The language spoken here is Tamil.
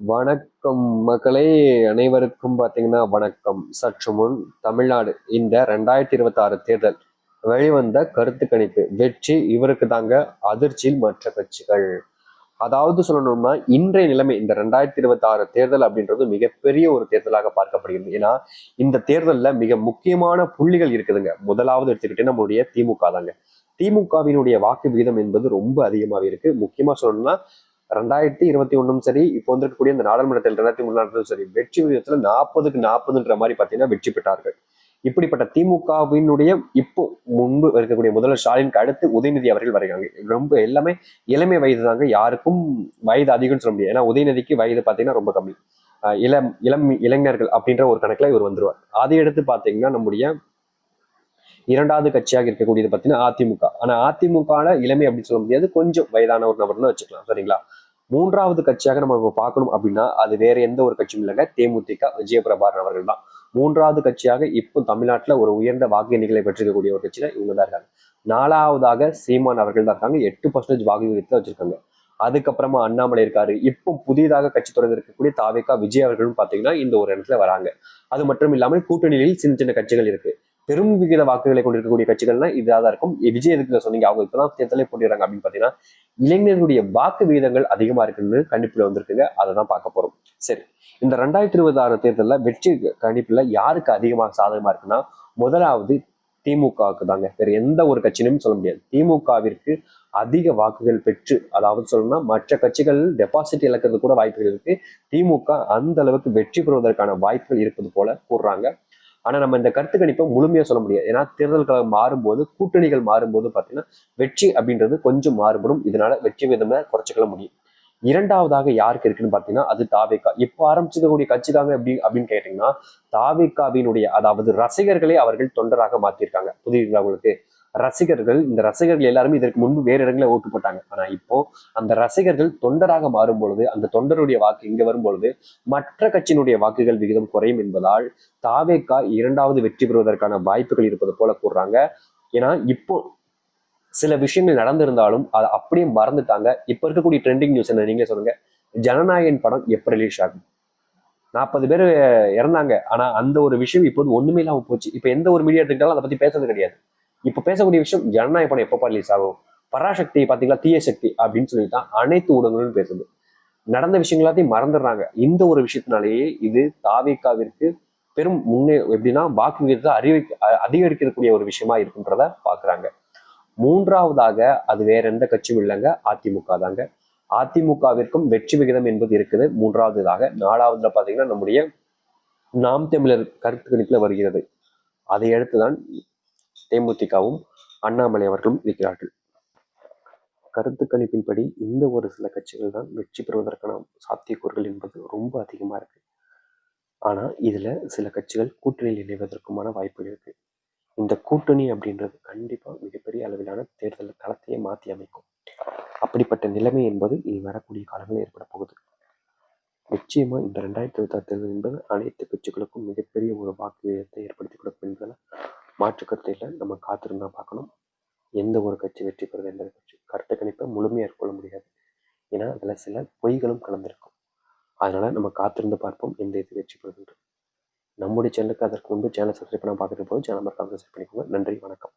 வணக்கம் மக்களே அனைவருக்கும் பார்த்தீங்கன்னா வணக்கம். சற்று முன் தமிழ்நாடு இந்த ரெண்டாயிரத்தி இருபத்தி ஆறு தேர்தல் வெளிவந்த கருத்து கணிப்பு வெற்றி இவருக்கு தாங்க அதிர்ச்சியில் மற்ற கட்சிகள். அதாவது சொல்லணும்னா இன்றைய நிலைமை இந்த ரெண்டாயிரத்தி இருபத்தி ஆறு தேர்தல் அப்படின்றது மிகப்பெரிய ஒரு தேர்தலாக பார்க்கப்படுகிறது. ஏன்னா இந்த தேர்தலில் மிக முக்கியமான புள்ளிகள் இருக்குதுங்க. முதலாவது எடுத்துக்கிட்டே நம்மளுடைய திமுக தாங்க திமுகவினுடைய வாக்கு விகிதம் என்பது ரொம்ப அதிகமாக இருக்கு. முக்கியமா சொல்லணும்னா ரெண்டாயிரத்தி இருபத்தி ஒன்றும் சரி இப்போ வந்திருக்கக்கூடிய இந்த நாடாளுமன்ற தேர்தல் ரெண்டாயிரத்தி மூணு சரி வெற்றி விகிதத்தில் நாற்பதுக்கு நாற்பதுன்ற மாதிரி பார்த்தீங்கன்னா வெற்றி பெற்றார்கள். இப்படிப்பட்ட திமுகவினுடைய இப்போ முன்பு இருக்கக்கூடிய முதல்வர் ஸ்டாலினுக்கு அடுத்து உதயநிதி அவர்கள் வருகிறாங்க. ரொம்ப எல்லாமே இளமை வயது தாங்க யாருக்கும் வயது அதிகம்னு சொல்ல முடியாது. ஏன்னா உதயநிதிக்கு வயது பார்த்தீங்கன்னா ரொம்ப கம்மி. ஆஹ் இளம் இளம் இளைஞர்கள் அப்படின்ற ஒரு கணக்குல இவர் வந்துருவார். அதை எடுத்து பார்த்தீங்கன்னா நம்முடைய இரண்டாவது கட்சியாக இருக்கக்கூடியது பார்த்தீங்கன்னா அதிமுக. ஆனா அதிமுக இளமை அப்படின்னு சொல்ல முடியாது. கொஞ்சம் வயதான ஒரு நபர்னு வச்சுக்கலாம். சரிங்களா? மூன்றாவது கட்சியாக நம்ம இப்போ பார்க்கணும் அப்படின்னா அது வேற எந்த ஒரு கட்சியும் இல்லைங்க. தேமுதிக விஜயபிரபாரன் அவர்கள் தான். மூன்றாவது கட்சியாக இப்போ தமிழ்நாட்டுல ஒரு உயர்ந்த வாக்கு எண்ணிக்கைகளை பெற்றிருக்கக்கூடிய ஒரு கட்சியில இவங்க தான் இருக்காங்க. நாலாவதாக சீமான் அவர்கள் தான் இருக்காங்க. எட்டு பர்சன்டேஜ் வாக்கு விகிதத்தை வச்சிருக்காங்க. அதுக்கப்புறமா அண்ணாமலை இருக்காரு. இப்போ புதிதாக கட்சி தொடர்ந்து இருக்கக்கூடிய தாவேக்கா விஜய் அவர்களும் பாத்தீங்கன்னா இந்த ஒரு இடத்துல வராங்க. அது மட்டும் இல்லாமல் கூட்டணியில் சின்ன சின்ன கட்சிகள் இருக்கு. பெரும் விகித வாக்குகளை கொண்டிருக்கக்கூடிய கட்சிகள்னா இதாக தான் இருக்கும் விஜய் எதுக்கு சொன்னீங்க? அவங்க இப்பதான் தேர்தலே போட்டிடுறாங்க அப்படின்னு பாத்தீங்கன்னா இளைஞர்களுடைய வாக்கு விகிதங்கள் அதிகமா இருக்குன்னு கணிப்புல வந்திருக்குங்க. அதை தான் பார்க்க போறோம். சரி இந்த ரெண்டாயிரத்தி இருபத்தி ஆறு தேர்தலில் வெற்றி கணிப்புல யாருக்கு அதிகமாக சாதகமா இருக்குன்னா முதலாவது திமுகவுக்கு தாங்க. வேற எந்த ஒரு கட்சியிலும் சொல்ல முடியாது. திமுகவிற்கு அதிக வாக்குகள் பெற்று அதாவது சொல்லணும்னா மற்ற கட்சிகள் டெபாசிட் இழக்கிறது கூட வாய்ப்புகள் இருக்கு. திமுக அந்த அளவுக்கு வெற்றி பெறுவதற்கான வாய்ப்புகள் இருப்பது போல கூறுறாங்க. ஆனா நம்ம இந்த கருத்து கணிப்பை முழுமையா சொல்ல முடியாது. ஏன்னா தேர்தல் காலம் மாறும்போது கூட்டணிகள் மாறும்போது பாத்தீங்கன்னா வெற்றி அப்படின்றது கொஞ்சம் மாறுபடும். இதனால வெற்றி விதமா குறைச்சிக்கல முடியும். இரண்டாவதாக யாருக்கு இருக்குன்னு பாத்தீங்கன்னா அது தாவேக்கா இப்போ ஆரம்பிச்சிருக்கக்கூடிய கட்சி தாங்க எப்படி அப்படின்னு கேட்டீங்கன்னா தாவேக்காவினுடைய அதாவது ரசிகர்களே அவர்கள் தொண்டராக மாத்திருக்காங்க. புரியுதுங்களா உங்களுக்கு? ரசிகர்கள் இந்த ரசிகர்கள் எல்லாருமே இதற்கு முன்பு வேறு இடங்களில் ஓட்டு போட்டாங்க. ஆனா இப்போ அந்த ரசிகர்கள் தொண்டராக மாறும் பொழுது அந்த தொண்டருடைய வாக்கு இங்க வரும் பொழுது மற்ற கட்சியினுடைய வாக்குகள் விகிதம் குறையும் என்பதால் தாவேக்கா இரண்டாவது வெற்றி பெறுவதற்கான வாய்ப்புகள் இருப்பது போல கூறுறாங்க. ஏன்னா இப்போ சில விஷயங்கள் நடந்திருந்தாலும் அதை அப்படியே மறந்துட்டாங்க. இப்போ இருக்கக்கூடிய ட்ரெண்டிங் நியூஸ் என்ன? நீங்களே சொல்லுங்க. ஜனநாயகன் படம் எப்போ ரிலீஸ் ஆகும்? நாற்பது பேர் இறந்தாங்க. ஆனா அந்த ஒரு விஷயம் இப்போது ஒண்ணுமே இல்லாமல் போச்சு. இப்போ எந்த ஒரு மீடியா எடுத்துக்கிட்டாலும் அதை பத்தி பேசுறது கிடையாது. இப்ப பேசக்கூடிய விஷயம் ஜனநாயக படம் எப்பப்பா ரிலீஸ் ஆகும்? பராசக்தி பார்த்தீங்களா? தீய சக்தி அப்படின்னு சொல்லிட்டு தான் அனைத்து ஊடகங்களும் பேசுது. நடந்த விஷயங்கள் எல்லாத்தையும் மறந்துடுறாங்க. இந்த ஒரு விஷயத்தினாலேயே இது தாவேக்காவிற்கு பெரும் முன்னே எப்படின்னா வாக்கு விகிதத்தை அறிவிக்க அதிகரிக்கக்கூடிய ஒரு விஷயமா இருக்குன்றத பாக்குறாங்க மூன்றாவதாக அது வேற எந்த கட்சியும் இல்லைங்க. அதிமுக தாங்க. அதிமுகவிற்கும் வெற்றி விகிதம் என்பது இருக்குது. மூன்றாவதுதாக நாலாவதுல பாத்தீங்கன்னா நம்முடைய நாம் தமிழர் கருத்து கணிப்புல வருகிறது. அதை அடுத்துதான் தேமுதிகவும் அண்ணாமலை அவர்களும் இருக்கிறார்கள். கருத்து கணிப்பின்படி இந்த ஒரு சில கட்சிகள் தான் வெற்றி பெறுவதற்கான சாத்தியக்கூறுகள் என்பது ரொம்ப அதிகமா இருக்கு. ஆனால் இதுல சில கட்சிகள் கூட்டணியில் இணைவதற்குமான வாய்ப்புகள் இருக்கு. இந்த கூட்டணி அப்படின்றது கண்டிப்பா மிகப்பெரிய அளவிலான தேர்தல் களத்தையே மாற்றி அமைக்கும். அப்படிப்பட்ட நிலைமை என்பது இனி வரக்கூடிய காலங்களில் ஏற்பட போகுது. நிச்சயமா இந்த ரெண்டாயிரத்தி இருபத்தாறு தேர்தல் என்பது அனைத்து கட்சிகளுக்கும் மிகப்பெரிய ஒரு வாக்கு விகிதத்தை ஏற்படுத்தி கொடுக்கும் என்பதில் மாற்று கருத்தையில் நம்ம காத்திருந்தா பார்க்கணும். எந்த ஒரு கட்சி வெற்றி பெறுது எந்த கட்சி கருத்து கணிப்பை முழுமையாக ஏற்கொள்ள முடியாது. ஏன்னா அதில் சில பொய்களும் கலந்திருக்கும். அதனால் நம்ம காத்திருந்து பார்ப்போம் எந்த இது வெற்றி பெறுதுன்ட்டு. நம்முடைய சேனலுக்கு அதற்கு முன்பு சேனல் சப்ஸ்கிரைப் பண்ண பார்த்துட்டு போது சேனல் மறக்காம சப்ஸ்கிரைப் பண்ணிக்கோங்க. நன்றி வணக்கம்.